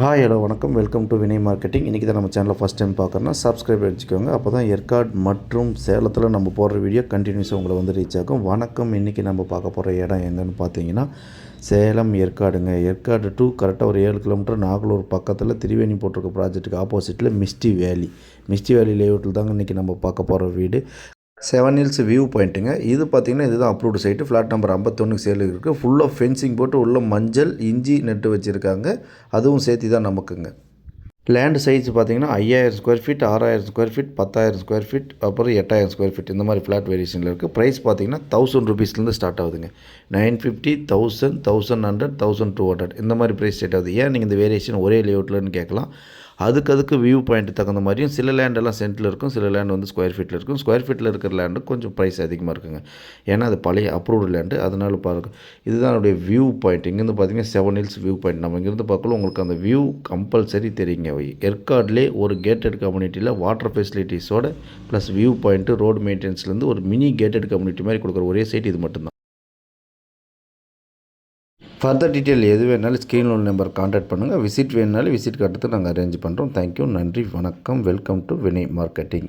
Hi hello வணக்கம். Welcome to Vinay marketing இன்றைக்கி தான் நம்ம சேனலில் ஃபஸ்ட் டைம் பார்க்குறோன்னா சப்ஸ்கிரைப் வச்சுக்கோங்க அப்போ தான் ஏற்காடு மற்றும் சேலத்தில் நம்ம போடுற வீடியோ கண்டினியூஸாக உங்களை வந்து ரீச் ஆகும். வணக்கம். இன்றைக்கி நம்ம பார்க்க போகிற இடம் எங்கன்னு பார்த்தீங்கன்னா சேலம் ஏற்காடுங்க ஏற்காடு டூ கரெக்டாக ஒரு ஏழு கிலோமீட்டர் நாகலூர் பக்கத்தில் திருவேணி போட்டிருக்க ப்ராஜெக்ட்டுக்கு ஆப்போசிட்டில் மிஸ்டி வேலி. மிஸ்டி வேலி லேஅவுட்டில் தாங்க இன்றைக்கி நம்ம பார்க்க போகிற வீடு. செவன் ஹில்ஸ் வியூ பாயிண்ட்டுங்க. இது பார்த்திங்கன்னா இதுதான் அப்ரூவ்டு சைட்டு ஃப்ளாட் நம்பர் ஐம்பத்தொன்னுக்கு சேல் இருக்குது ஃபுல்லாக ஃபென்சிங் போட்டு உள்ள மஞ்சள் இஞ்சி நட்டு வச்சுருக்காங்க. அதுவும் சேர்த்து தான் நமக்குங்க. லேண்ட் சைஸ் பார்த்தீங்கன்னா ஐயாயிரம் ஸ்கொயர் ஃபீட் ஆறாயிரம் ஸ்கொயர் ஃபீட் பத்தாயிரம் ஸ்கொயர் ஃபீட் அப்புறம் எட்டாயிரம் ஸ்கொயர் ஃபீட் இந்த மாதிரி ஃப்ளாட் வேரியேஷனில் இருக்குது ப்ரைஸ் பார்த்தீங்கன்னா தௌசண்ட் ருபீஸ்லேருந்து ஸ்டார்ட் ஆகுதுங்க. Nine fifty thousand thousand hundred thousand two hundred இந்த மாதிரி ப்ரைஸ் ஸ்டார்ட் ஆகுது. ஏன் நீங்கள் இந்த வேரியேஷன் ஒரே லேஅவுட்லன்னு கேட்கலாம்? அதுக்கு அதுக்கு வியூ பாயிண்ட் தகுந்த மாதிரியும் சில லேண்டெல்லாம் சென்ட்டில் இருக்கும் சில லேண்ட் வந்து ஸ்கொயர் ஃபீட்டில் இருக்கும். ஸ்கொயர் ஃபீட்டில் இருக்கிற லேண்டு கொஞ்சம் ப்ரைஸ் அதிகமாக இருக்குங்க. ஏன்னா அது பழைய அப்ரூவ்டு லேண்டு அதனால பாருங்கள் இதுதான் என்னுடைய வியூ பாயிண்ட் இங்கேருந்து பார்த்தீங்கன்னா செவன் ஹில்ஸ் வியூ பாயிண்ட் நம்ம இங்கேருந்து பார்க்கலாம் உங்களுக்கு அந்த வியூ கம்பல்சரி தெரியுங்க. ஏற்காட்லேயே ஒரு கேட்டட் கம்யூனிட்டியில் வாட்டர் ஃபெசிலிட்டிஸோட ப்ளஸ் வியூ பாயிண்ட்டு ரோடு மெயின்டெனன்ஸ்லேருந்து ஒரு மினி கேட்டட் கம்யூனிட்டி மாதிரி கொடுக்குற ஒரே சைட் இது மட்டும்தான். ஃபர்தர் டீட்டெயில் எது வேணாலும் ஸ்க்ரீனில் உள்ள நம்பர் கான்டாக்ட் பண்ணுங்கள் விசிட் வேணுனாலும் விசிட் கட்டத்துக்கு நாங்கள் அரேஞ்ச் பண்ணுறோம் தேங்க்யூ நன்றி. வணக்கம். Welcome to Vinay marketing